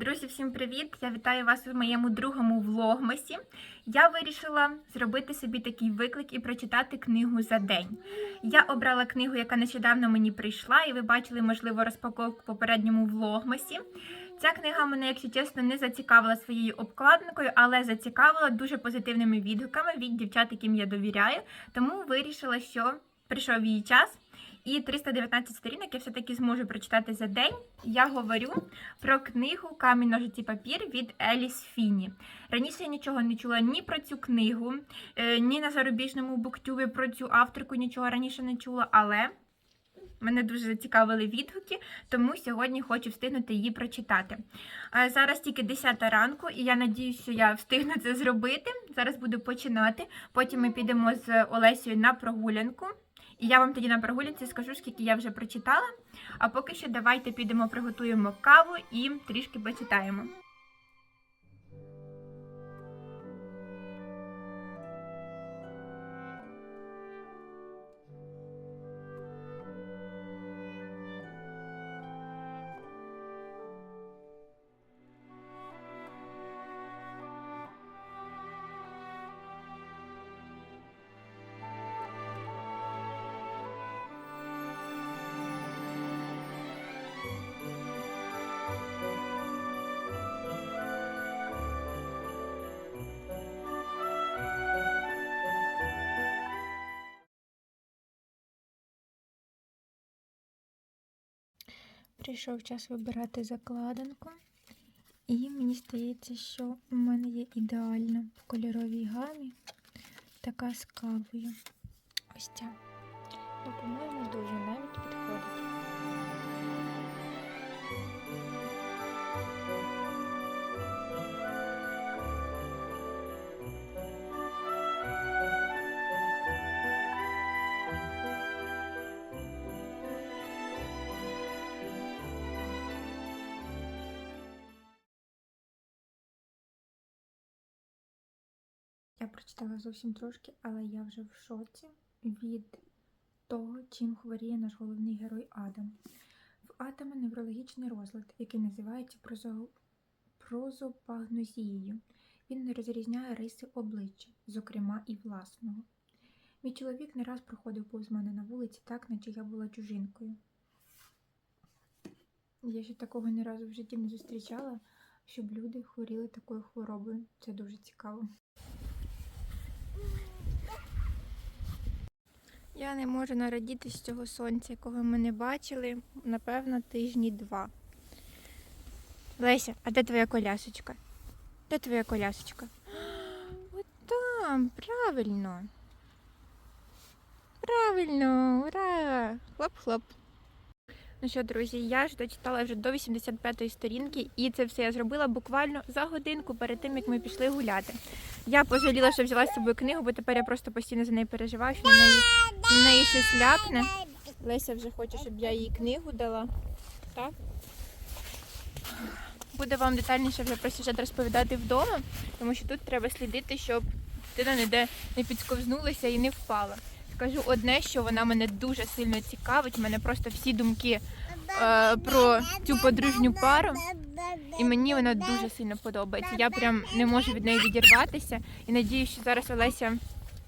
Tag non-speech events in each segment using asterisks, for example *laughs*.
Друзі, всім привіт! Я вітаю вас у моєму другому влогмасі. Я вирішила зробити собі такий виклик і прочитати книгу за день. Я обрала книгу, яка нещодавно мені прийшла, і ви бачили, можливо, розпаковку в попередньому влогмасі. Ця книга мене, якщо чесно, не зацікавила своєю обкладинкою, але зацікавила дуже позитивними відгуками від дівчат, яким я довіряю. Тому вирішила, що прийшов її час. І 319 сторінок я все-таки зможу прочитати за день. Я говорю про книгу Камінь ножиці папір від Еліс Фіні. Раніше я нічого не чула ні про цю книгу, е, ні на зарубіжному буктюбі про цю авторку нічого раніше не чула, але мене дуже зацікавили відгуки, тому сьогодні хочу встигнути її прочитати. Зараз тільки 10 ранку, і я надію, що я встигну це зробити. Зараз буду починати. Потім ми підемо з Олесією на прогулянку. І я вам тоді на прогулянці скажу, скільки я вже прочитала. А поки що давайте підемо, приготуємо каву і трішки почитаємо. Прийшов час вибирати закладинку. І мені здається, що в мене є ідеальна в кольоровій гамі така з кавою. Ось ця. Ну, по-моєму, дуже навіть Я прочитала зовсім трошки, але я вже в шоці від того, чим хворіє наш головний герой Адам. В Адама неврологічний розлад, який називається прозо... прозопагнозією. Він не розрізняє риси обличчя, зокрема і власного. Мій чоловік не раз проходив повз мене на вулиці, так наче я була чужинкою. Я ще такого ні разу в житті не зустрічала, щоб люди хворіли такою хворобою. Це дуже цікаво. Я не можу нарадітись з цього сонця, якого ми не бачили, напевно, тижні два. Леся, а де твоя колясочка? Де твоя колясочка? *gasps* От там, правильно. Правильно, ура! Хлоп-хлоп. Ну що, друзі, я ж дочитала вже до 85-ї сторінки, і це все я зробила буквально за годинку перед тим, як ми пішли гуляти. Я пожаліла, що взяла з собою книгу, бо тепер я просто постійно за нею переживаю, що на неї, на неї щось ляпне. Леся вже хоче, щоб я їй книгу дала. Так? Буде вам детальніше вже про сюжет розповідати вдома, тому що тут треба слідити, щоб дитина ніде не підсковзнулася і не впала. Скажу одне, що вона мене дуже сильно цікавить. У мене просто всі думки е, про цю подружню пару. І мені вона дуже сильно подобається. Я прям не можу від неї відірватися. І надію, що зараз Олеся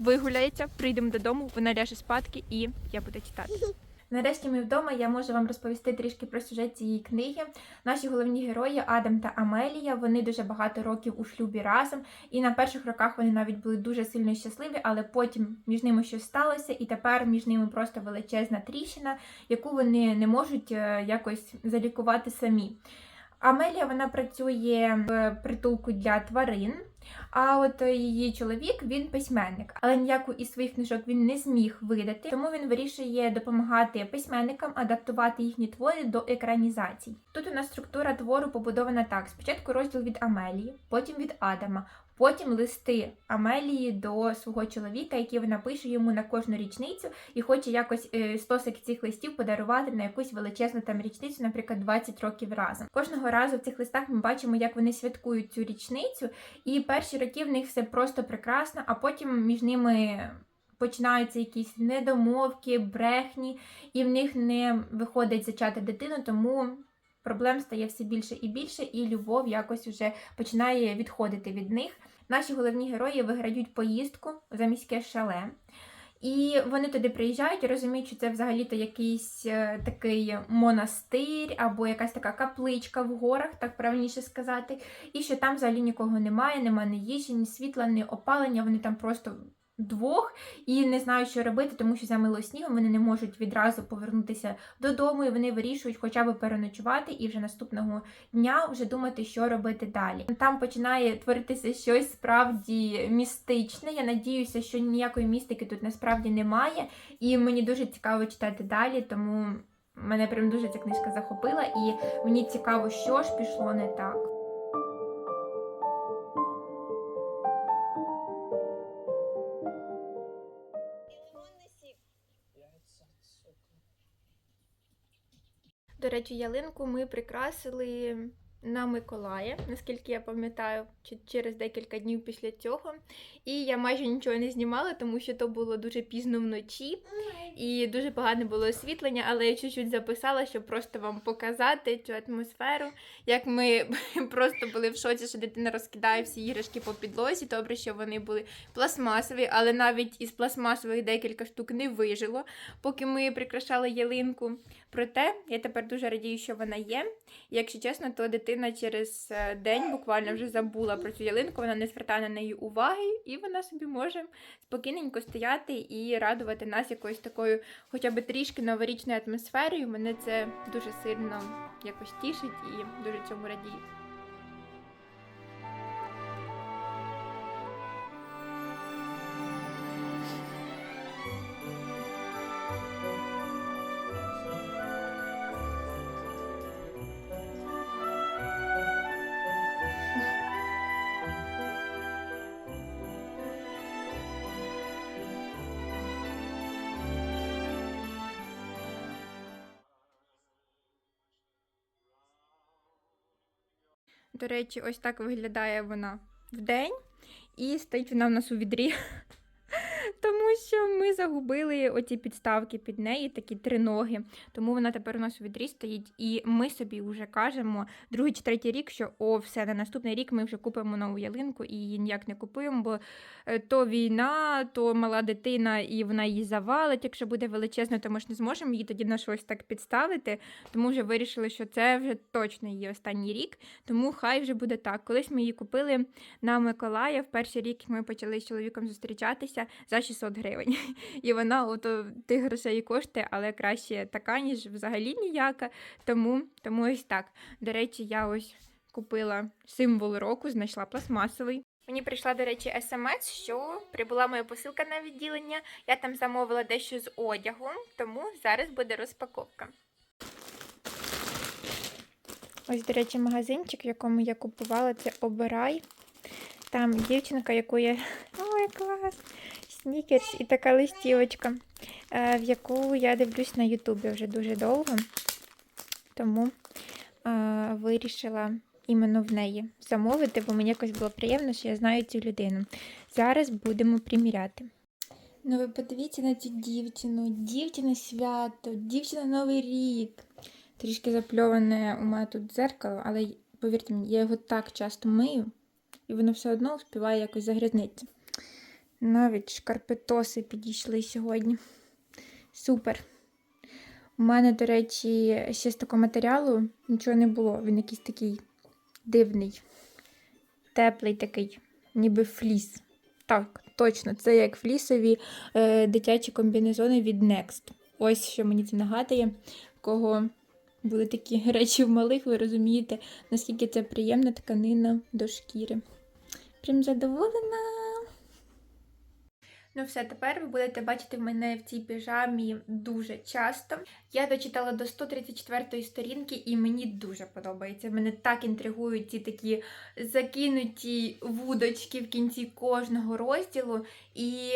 вигуляється, прийдемо додому, вона ляже спадки і я буду читати. *laughs* Нарешті ми вдома. Я можу вам розповісти трішки про сюжет цієї книги. Наші головні герої Адам та Амелія. Вони дуже багато років у шлюбі разом, і на перших роках вони навіть були дуже сильно щасливі, але потім між ними щось сталося, і тепер між ними просто величезна тріщина, яку вони не можуть е, якось залікувати самі. Амелія вона працює в притулку для тварин. А от її чоловік він письменник, але ніяку із своїх книжок він не зміг видати, тому він вирішує допомагати письменникам адаптувати їхні твори до екранізацій. Тут у нас структура твору побудована так: спочатку розділ від Амелії, потім від Адама, потім листи Амелії до свого чоловіка, які вона пише йому на кожну річницю, і хоче якось е, стосик цих листів подарувати на якусь величезну там річницю, наприклад, 20 років разом. Кожного разу в цих листах ми бачимо, як вони святкують цю річницю, і перші роки в них все просто прекрасно, а потім між ними. Починаються якісь недомовки, брехні, і в них не виходить зачати дитину, тому проблем стає все більше і більше, і любов якось уже починає відходити від них. Наші головні герої виграють поїздку за міське шале. І вони туди приїжджають розуміють, що це взагалі-то якийсь е, такий монастир або якась така капличка в горах, так правильніше сказати, і що там взагалі нікого немає, немає ні їжі, ні світла, ні опалення. Вони там просто двох і не знають, що робити, тому що замило снігом, вони не можуть відразу повернутися додому, і вони вирішують хоча б переночувати і вже наступного дня вже думати, що робити далі. Там починає творитися щось справді містичне. Я надіюся, що ніякої містики тут насправді немає, і мені дуже цікаво читати далі, тому мене прям дуже ця книжка захопила, і мені цікаво, що ж пішло не так. Речі, ялинку ми прикрасили на Миколая, наскільки я пам'ятаю, через декілька днів після цього. І я майже нічого не знімала, тому що то було дуже пізно вночі і дуже погане було освітлення, але я чуть-чуть записала, щоб просто вам показати цю атмосферу. Як ми *laughs* просто були в шоці, що дитина розкидає всі іграшки по підлозі. Добре, що вони були пластмасові, але навіть із пластмасових декілька штук не вижило, поки ми прикрашали ялинку. Проте я тепер дуже радію, що вона є. Якщо чесно, то дитина через е, день буквально вже забула про цю ялинку, вона не звертає на неї уваги, і вона собі може спокійненько стояти і радувати нас якоюсь такою, хоча б трішки новорічною атмосферою. Мене це дуже сильно якось тішить і дуже цьому радію. До речі, ось так виглядає вона вдень, і стоїть вона в нас у відрі. *laughs* Тому що ми загубили оці підставки під неї, такі три ноги. Тому вона тепер у нас у відрі стоїть. І ми собі вже кажемо другий чи третій рік, що о, все, на наступний рік ми вже купимо нову ялинку і її ніяк не купуємо, бо е, то війна, то мала дитина, і вона її завалить. Якщо буде величезно, то ми ж не зможемо її тоді на щось так підставити. Тому вже вирішили, що це вже точно її останній рік. Тому хай вже буде так. Колись ми її купили на Миколая. В перший рік ми почали з чоловіком зустрічатися за 600 гривень. *laughs* І вона ото тих грошей коштує, але краще така, ніж взагалі ніяка. Тому, тому ось так. До речі, я ось купила символ року, знайшла пластмасовий. Мені прийшла, до речі, смс, що прибула моя посилка на відділення. Я там замовила дещо з одягу, тому зараз буде розпаковка. Ось, до речі, магазинчик, в якому я купувала, це обирай. Там дівчинка, яку я. *laughs* Ой, клас! Снікерс і така листівочка, е, в яку я дивлюсь на Ютубі вже дуже довго. Тому е, вирішила іменно в неї замовити, бо мені якось було приємно, що я знаю цю людину. Зараз будемо приміряти. Ну, ви подивіться на цю дівчину. Дівчина свято, дівчина Новий рік. Трішки запльоване у мене тут дзеркало, але повірте мені, я його так часто мию, і воно все одно успіває якось загрязнитися. Навіть шкарпетоси підійшли сьогодні. Супер. У мене, до речі, ще з такого матеріалу нічого не було. Він якийсь такий дивний, теплий такий, ніби фліс. Так, точно, це як флісові е, дитячі комбінезони від Next. Ось що мені це нагадує, кого були такі *laughs* речі в малих, ви розумієте, наскільки це приємна тканина до шкіри. Прям задоволена. Ну, все, тепер ви будете бачити мене в цій піжамі дуже часто. Я дочитала до 134 сторінки, і мені дуже подобається. Мене так інтригують ці такі закинуті вудочки в кінці кожного розділу. І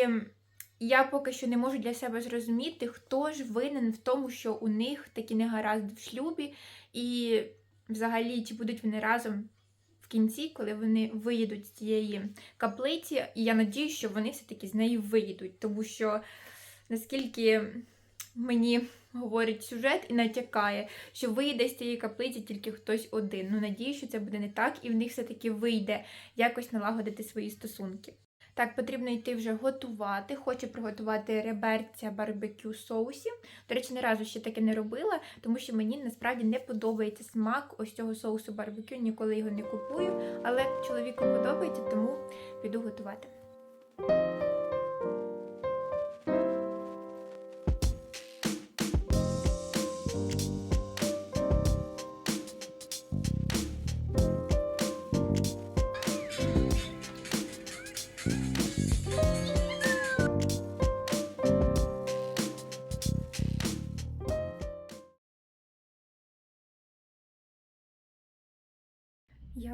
я поки що не можу для себе зрозуміти, хто ж винен в тому, що у них такі негаразди в шлюбі, і взагалі, чи будуть вони разом в кінці, коли вони виїдуть з цієї каплиці, і я надію, що вони все-таки з неї виїдуть, тому що наскільки мені говорить сюжет і натякає, що вийде з цієї каплиці тільки хтось один. Ну, надію, що це буде не так, і в них все-таки вийде якось налагодити свої стосунки. Так, потрібно йти вже готувати. Хочу приготувати реберця барбекю соусі. До речі, ні разу ще таке не робила, тому що мені насправді не подобається смак ось цього соусу барбекю, ніколи його не купую. Але чоловіку подобається, тому піду готувати.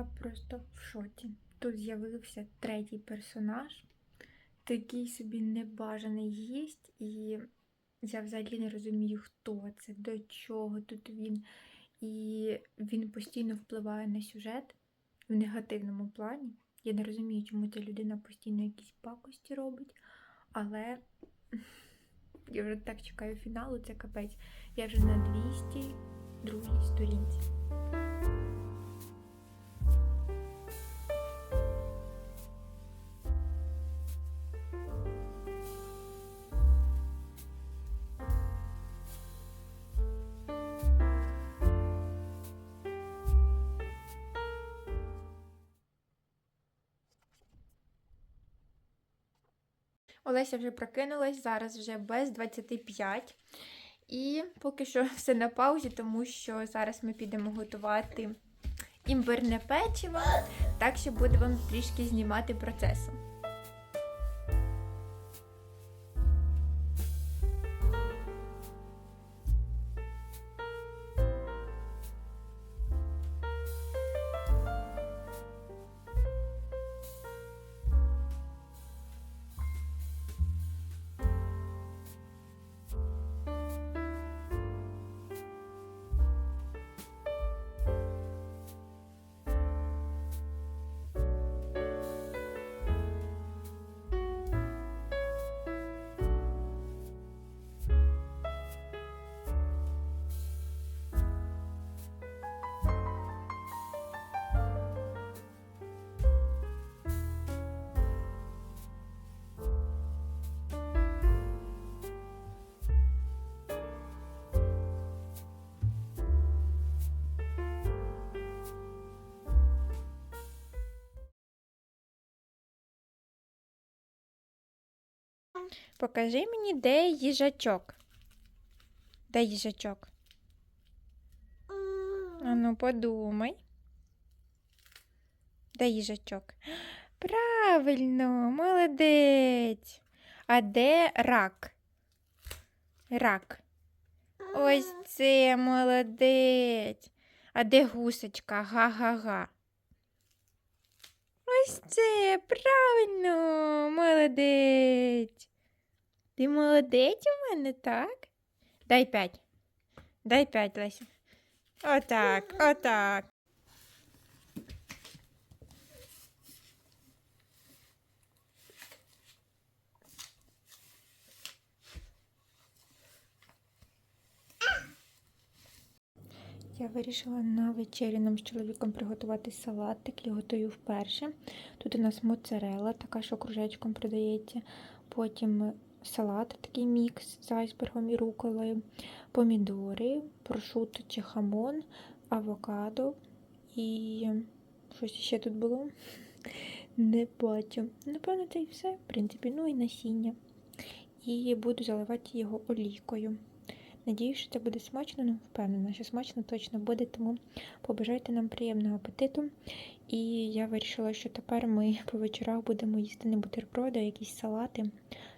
Я просто в шоці. Тут з'явився третій персонаж, такий собі небажаний гість, і я взагалі не розумію, хто це, до чого тут він. І він постійно впливає на сюжет в негативному плані. Я не розумію, чому ця людина постійно якісь пакості робить, але *laughs* я вже так чекаю фіналу, це капець. Я вже на 202 сторінці. Олеся вже прокинулась, зараз вже без 25. І поки що *laughs* все на паузі, тому що зараз ми підемо готувати імбирне печиво, так що буду вам трішки знімати процесу. Покажи мені, де їжачок. Де їжачок? Ану, подумай. Де їжачок? Правильно, молодець. А де рак? Рак. Ось це молодець. А де гусочка? Га-га-га. Ось це, правильно, молодець. Ти молодець у мене, так? Дай п'ять. Дай п'ять, Леся. Отак, отак. Я вирішила на вечері нам з чоловіком приготувати салатик. Я готую вперше. Тут у нас моцарела, така, що кружечком продається. Потім салат, такий мікс з айсбергом і руколою, помідори, прошутто чи хамон, авокадо і щось ще тут було. *laughs* Не бачу. Напевно, це і все, в принципі, ну і насіння. І буду заливати його олійкою. Надіюсь, що це буде смачно, ну впевнена, що смачно точно буде, тому побажайте нам приємного апетиту. І я вирішила, що тепер ми *laughs* по вечорах будемо їсти не бутерброди, а якісь салати,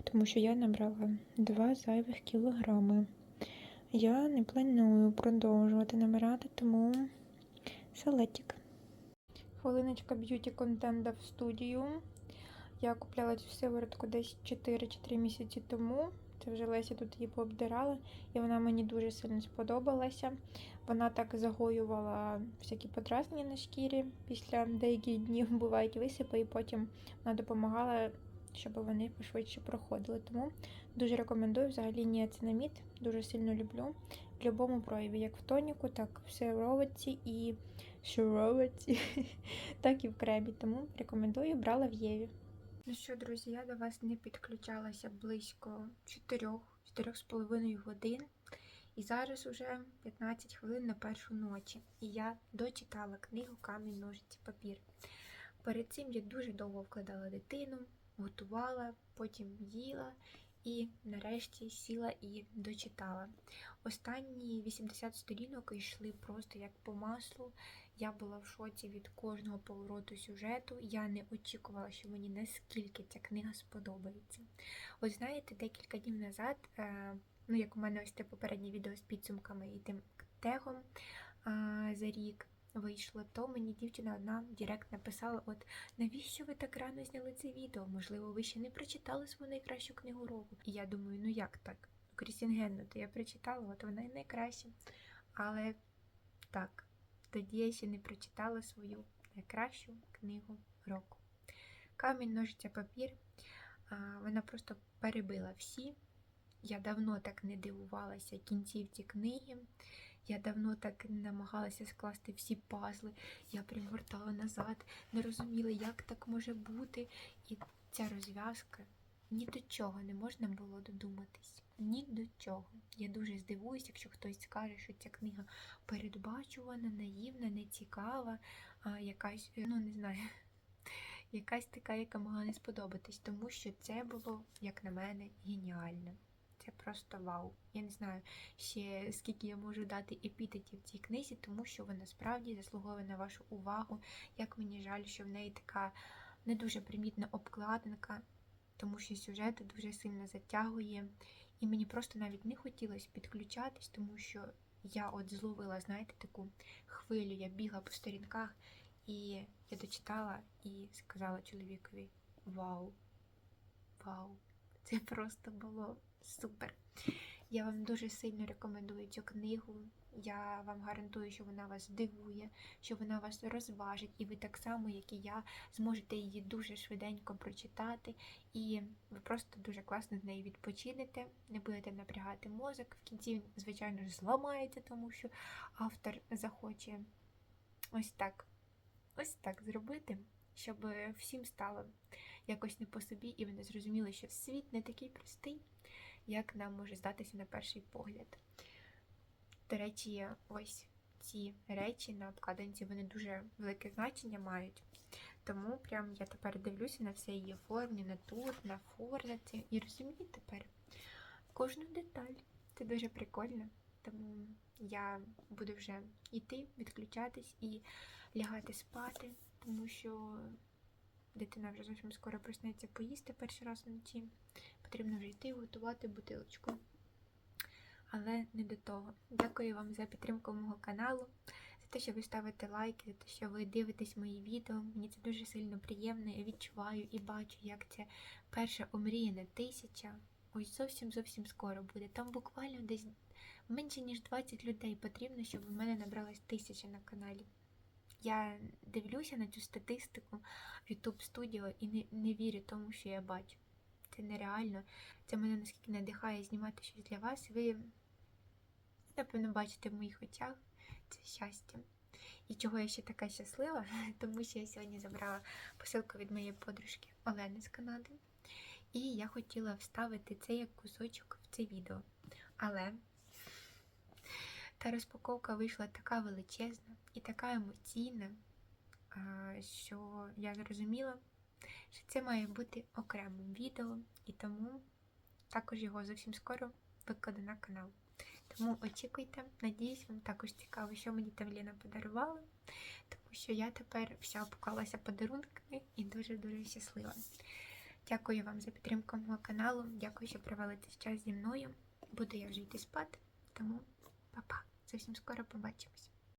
тому що я набрала 2 зайвих кілограми. Я не планую продовжувати набирати, тому салатик. Хвилиночка б'юті контента в студію. Я купляла цю сиворотку десь 4 чи 3 місяці тому. Це вже Леся тут її пообдирала, і вона мені дуже сильно сподобалася. Вона так загоювала всякі подразнення на шкірі. Після деяких днів бувають висипи, і потім вона допомагала щоб вони пошвидше проходили. Тому дуже рекомендую взагалі ніацинамід, дуже сильно люблю. В будь-якому прояві, як в тоніку, так в сироватці і сироватці, *laughs* так і в кремі. Тому рекомендую, брала в Єві. Ну що, друзі, я до вас не підключалася близько 4-4,5 годин. І зараз уже 15 хвилин на першу ночі. І я дочитала книгу Камінь, ножиці, папір. Перед цим я дуже довго вкладала дитину, готувала, потім їла і нарешті сіла і дочитала. Останні 80 сторінок йшли просто як по маслу. Я була в шоці від кожного повороту сюжету. Я не очікувала, що мені наскільки ця книга сподобається. Ось знаєте, декілька днів назад, е, ну як у мене ось те попереднє відео з підсумками і тим тегом за рік вийшло, то мені дівчина одна Директ написала: от навіщо ви так рано зняли це відео? Можливо, ви ще не прочитали свою найкращу книгу року. І я думаю, ну як так? Крістін Генну, то я прочитала, от вона і найкраща. Але так, тоді я ще не прочитала свою найкращу книгу року. Камінь, ножиця, папір. Вона просто перебила всі. Я давно так не дивувалася кінцівці книги. Я давно так намагалася скласти всі пазли. Я прям гортала назад, не розуміла, як так може бути. І ця розв'язка ні до чого не можна було додуматись. Ні до чого. Я дуже здивуюсь, якщо хтось скаже, що ця книга передбачувана, наївна, нецікава, якась, ну не знаю, якась така, яка могла не сподобатись, тому що це було, як на мене, геніально. Це просто вау. Я не знаю ще скільки я можу дати епітетів цій книзі, тому що вона справді заслуговує на вашу увагу. Як мені жаль, що в неї така не дуже примітна обкладинка, тому що сюжет дуже сильно затягує. І мені просто навіть не хотілося підключатись, тому що я от зловила, знаєте, таку хвилю, я бігла по сторінках, і я дочитала і сказала чоловікові: Вау! Вау! Це просто було супер. Я вам дуже сильно рекомендую цю книгу. Я вам гарантую, що вона вас здивує, що вона вас розважить, і ви так само, як і я, зможете її дуже швиденько прочитати, і ви просто дуже класно з нею відпочинете, не будете напрягати мозок. В кінці він, звичайно ж, зламається, тому що автор захоче ось так, ось так зробити, щоб всім стало якось не по собі, і ви не зрозуміли, що світ не такий простий, як нам може здатися на перший погляд. До речі, ось ці речі на обкладинці вони дуже велике значення мають. Тому прям я тепер дивлюся на все її формі, на тут, на форзаці. І розумію тепер кожну деталь. Це дуже прикольно. Тому я буду вже йти, відключатись і лягати спати, тому що дитина вже зовсім скоро проснеться поїсти перший раз вночі. Потрібно вже йти готувати бутилочку. Але не до того. Дякую вам за підтримку мого каналу, за те, що ви ставите лайки, за те, що ви дивитесь мої відео. Мені це дуже сильно приємно. Я відчуваю і бачу, як це перша омріяна тисяча. Ось зовсім зовсім скоро буде. Там буквально десь менше ніж 20 людей потрібно, щоб у мене набралась тисяча на каналі. Я дивлюся на цю статистику в YouTube Studio і не, не вірю тому, що я бачу. Це нереально. Це мене наскільки надихає знімати щось для вас. Ви, напевно, бачите в моїх очах це щастя. І чого я ще така щаслива, *laughs* тому що я сьогодні забрала посилку від моєї подружки Олени з Канади. І я хотіла вставити це як кусочок в це відео. Але та розпаковка вийшла така величезна і така емоційна, що я зрозуміла, що це має бути окремим відео, і тому також його зовсім скоро викладу на канал. Тому очікуйте, надіюсь, вам також цікаво, що мені там Ліна подарувала, тому що я тепер вся обклалася подарунками і дуже-дуже щаслива. Дякую вам за підтримку мого каналу. Дякую, що провели цей час зі мною. Буду я вже йти спати, тому па-па. Зовсім скоро побачимось.